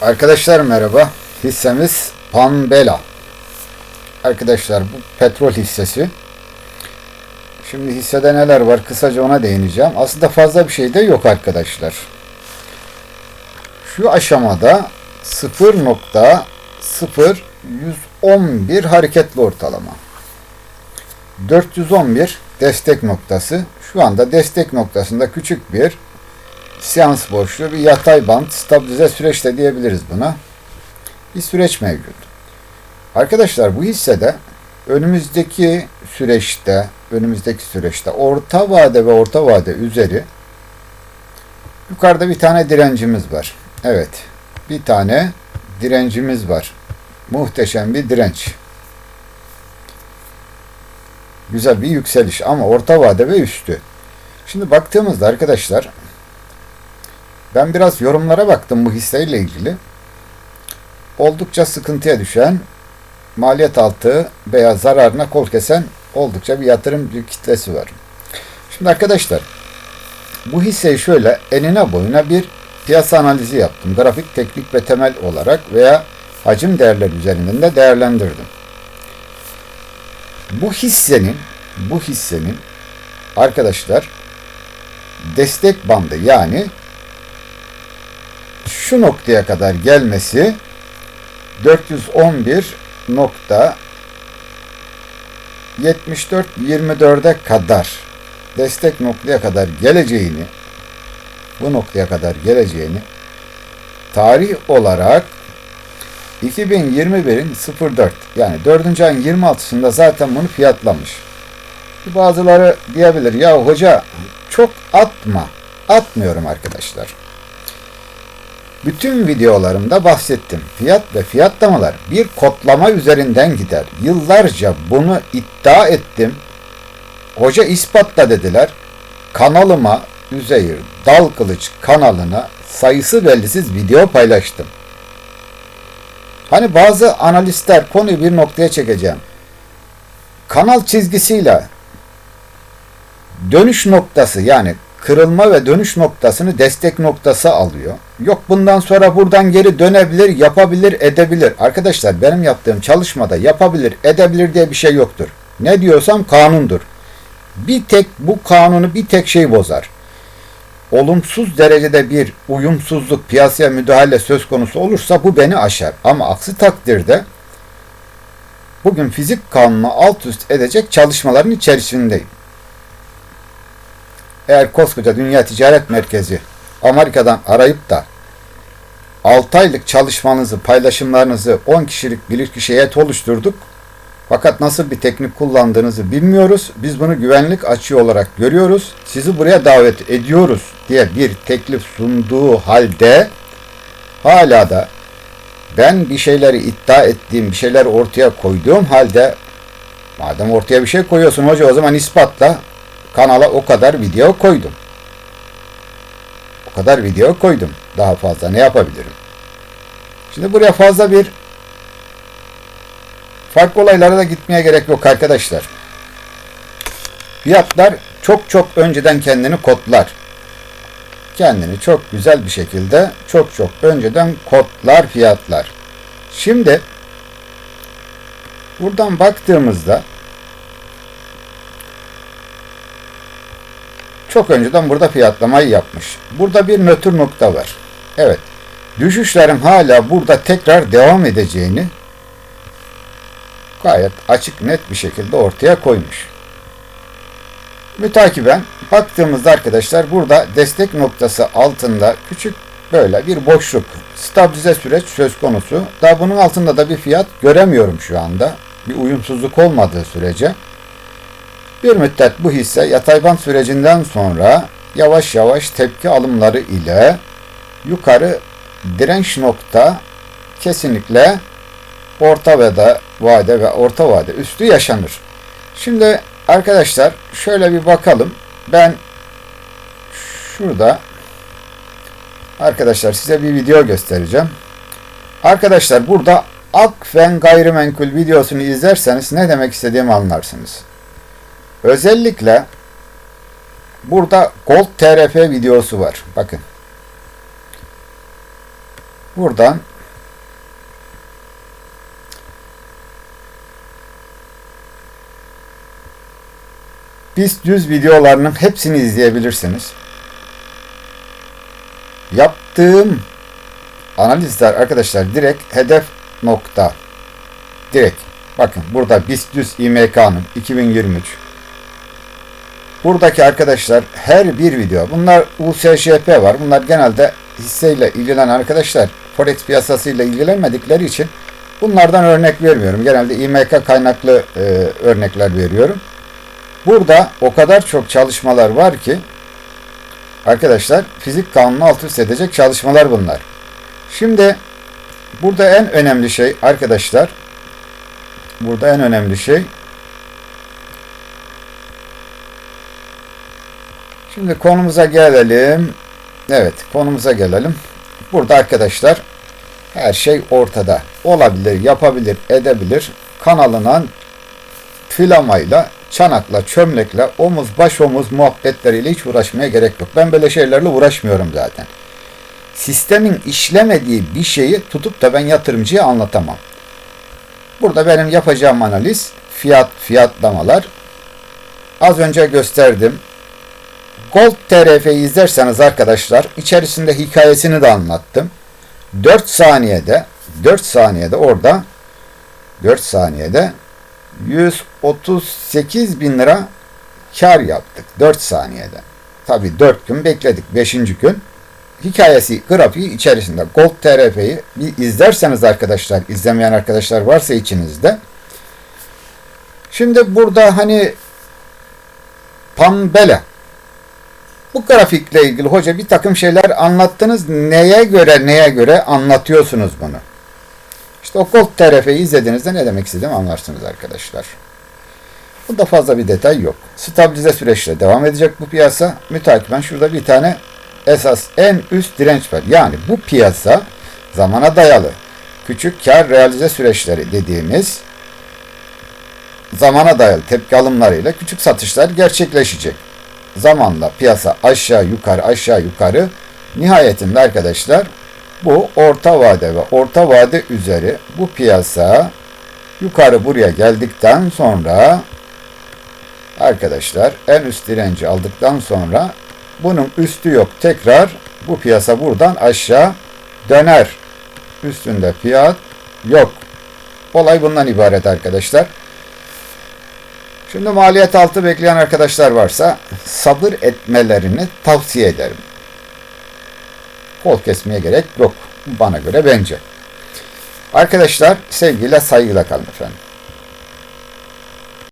Arkadaşlar merhaba. Hissemiz Panbela. Arkadaşlar bu petrol hissesi. Şimdi hissede neler var kısaca ona değineceğim. Aslında fazla bir şey de yok arkadaşlar. Şu aşamada 0.0111 hareketli ortalama. 411 destek noktası. Şu anda destek noktasında küçük bir seans boşluğu bir yatay bant stabilize süreç de diyebiliriz buna. Bir süreç mevcut. Arkadaşlar bu hissede önümüzdeki süreçte önümüzdeki süreçte orta vade ve orta vade üzeri yukarıda bir tane direncimiz var. Evet. Bir tane direncimiz var. Muhteşem bir direnç. Güzel bir yükseliş ama orta vade ve üstü. Şimdi baktığımızda arkadaşlar ben biraz yorumlara baktım bu hisseyle ilgili. Oldukça sıkıntıya düşen, maliyet altı veya zararına kol kesen oldukça bir yatırım kitlesi var. Şimdi arkadaşlar bu hisseyi şöyle enine boyuna bir piyasa analizi yaptım. Grafik, teknik ve temel olarak veya hacim değerleri üzerinden de değerlendirdim. Bu hissenin bu hissenin arkadaşlar destek bandı yani şu noktaya kadar gelmesi 411 nokta 74-24'e kadar destek noktaya kadar geleceğini bu noktaya kadar geleceğini tarih olarak 2021'in 04 yani 4. ayın 26'sında zaten bunu fiyatlamış. Bazıları diyebilir ya hoca çok atma. Atmıyorum arkadaşlar. Bütün videolarımda bahsettim. Fiyat ve fiyatlamalar bir kodlama üzerinden gider. Yıllarca bunu iddia ettim. Hoca ispatla dediler. Kanalıma Üzeyir Dal Kılıç kanalına sayısı bellisiz video paylaştım. Hani bazı analistler konuyu bir noktaya çekeceğim. Kanal çizgisiyle dönüş noktası yani kırılma ve dönüş noktasını destek noktası alıyor. Yok bundan sonra buradan geri dönebilir, yapabilir, edebilir. Arkadaşlar benim yaptığım çalışmada yapabilir, edebilir diye bir şey yoktur. Ne diyorsam kanundur. Bir tek bu kanunu bir tek şey bozar. Olumsuz derecede bir uyumsuzluk, piyasaya müdahale söz konusu olursa bu beni aşar. Ama aksi takdirde bugün fizik kanunu alt üst edecek çalışmaların içerisindeyim eğer koskoca Dünya Ticaret Merkezi Amerika'dan arayıp da 6 aylık çalışmanızı, paylaşımlarınızı 10 kişilik bilirkişi heyet oluşturduk. Fakat nasıl bir teknik kullandığınızı bilmiyoruz. Biz bunu güvenlik açığı olarak görüyoruz. Sizi buraya davet ediyoruz diye bir teklif sunduğu halde hala da ben bir şeyleri iddia ettiğim, bir şeyler ortaya koyduğum halde madem ortaya bir şey koyuyorsun hoca o zaman ispatla kanala o kadar video koydum. O kadar video koydum. Daha fazla ne yapabilirim? Şimdi buraya fazla bir farklı olaylara da gitmeye gerek yok arkadaşlar. Fiyatlar çok çok önceden kendini kodlar. Kendini çok güzel bir şekilde çok çok önceden kodlar fiyatlar. Şimdi buradan baktığımızda çok önceden burada fiyatlamayı yapmış. Burada bir nötr nokta var. Evet. Düşüşlerin hala burada tekrar devam edeceğini gayet açık net bir şekilde ortaya koymuş. Mütakiben baktığımızda arkadaşlar burada destek noktası altında küçük böyle bir boşluk stabilize süreç söz konusu. Daha bunun altında da bir fiyat göremiyorum şu anda. Bir uyumsuzluk olmadığı sürece. Bir müddet bu hisse yatay bant sürecinden sonra yavaş yavaş tepki alımları ile yukarı direnç nokta kesinlikle orta vade, vade ve orta vade üstü yaşanır. Şimdi arkadaşlar şöyle bir bakalım. Ben şurada arkadaşlar size bir video göstereceğim. Arkadaşlar burada Akfen gayrimenkul videosunu izlerseniz ne demek istediğimi anlarsınız. Özellikle burada Gold TRF videosu var. Bakın. buradan biz düz videolarının hepsini izleyebilirsiniz. Yaptığım analizler arkadaşlar direkt hedef nokta direkt bakın burada BIST düz İMK'nın 2023 buradaki arkadaşlar her bir video bunlar USŞP var. Bunlar genelde hisseyle ilgilenen arkadaşlar Forex piyasasıyla ilgilenmedikleri için bunlardan örnek vermiyorum. Genelde İMK kaynaklı e, örnekler veriyorum. Burada o kadar çok çalışmalar var ki arkadaşlar fizik kanunu alt üst edecek çalışmalar bunlar. Şimdi burada en önemli şey arkadaşlar burada en önemli şey Şimdi konumuza gelelim. Evet, konumuza gelelim. Burada arkadaşlar her şey ortada. Olabilir, yapabilir, edebilir. Kanalına filamayla, çanakla, çömlekle, omuz baş omuz muhabbetleriyle hiç uğraşmaya gerek yok. Ben böyle şeylerle uğraşmıyorum zaten sistemin işlemediği bir şeyi tutup da ben yatırımcıya anlatamam. Burada benim yapacağım analiz fiyat fiyatlamalar. Az önce gösterdim. Gold TRF'yi izlerseniz arkadaşlar içerisinde hikayesini de anlattım. 4 saniyede 4 saniyede orada 4 saniyede 138 bin lira kar yaptık 4 saniyede. Tabi 4 gün bekledik 5. gün hikayesi, grafiği içerisinde Gold TRF'yi bir izlerseniz arkadaşlar, izlemeyen arkadaşlar varsa içinizde. Şimdi burada hani Pambele bu grafikle ilgili hoca bir takım şeyler anlattınız. Neye göre neye göre anlatıyorsunuz bunu? İşte o Gold TRF'yi izlediğinizde ne demek istediğimi anlarsınız arkadaşlar. Bunda fazla bir detay yok. Stabilize süreçle devam edecek bu piyasa. Mütakiben şurada bir tane esas en üst direnç var. Yani bu piyasa zamana dayalı küçük kar realize süreçleri dediğimiz zamana dayalı tepki alımlarıyla küçük satışlar gerçekleşecek. Zamanla piyasa aşağı yukarı aşağı yukarı nihayetinde arkadaşlar bu orta vade ve orta vade üzeri bu piyasa yukarı buraya geldikten sonra arkadaşlar en üst direnci aldıktan sonra bunun üstü yok. Tekrar bu piyasa buradan aşağı döner. Üstünde fiyat yok. Olay bundan ibaret arkadaşlar. Şimdi maliyet altı bekleyen arkadaşlar varsa sabır etmelerini tavsiye ederim. Kol kesmeye gerek yok. Bana göre bence. Arkadaşlar sevgiyle saygıyla kalın efendim.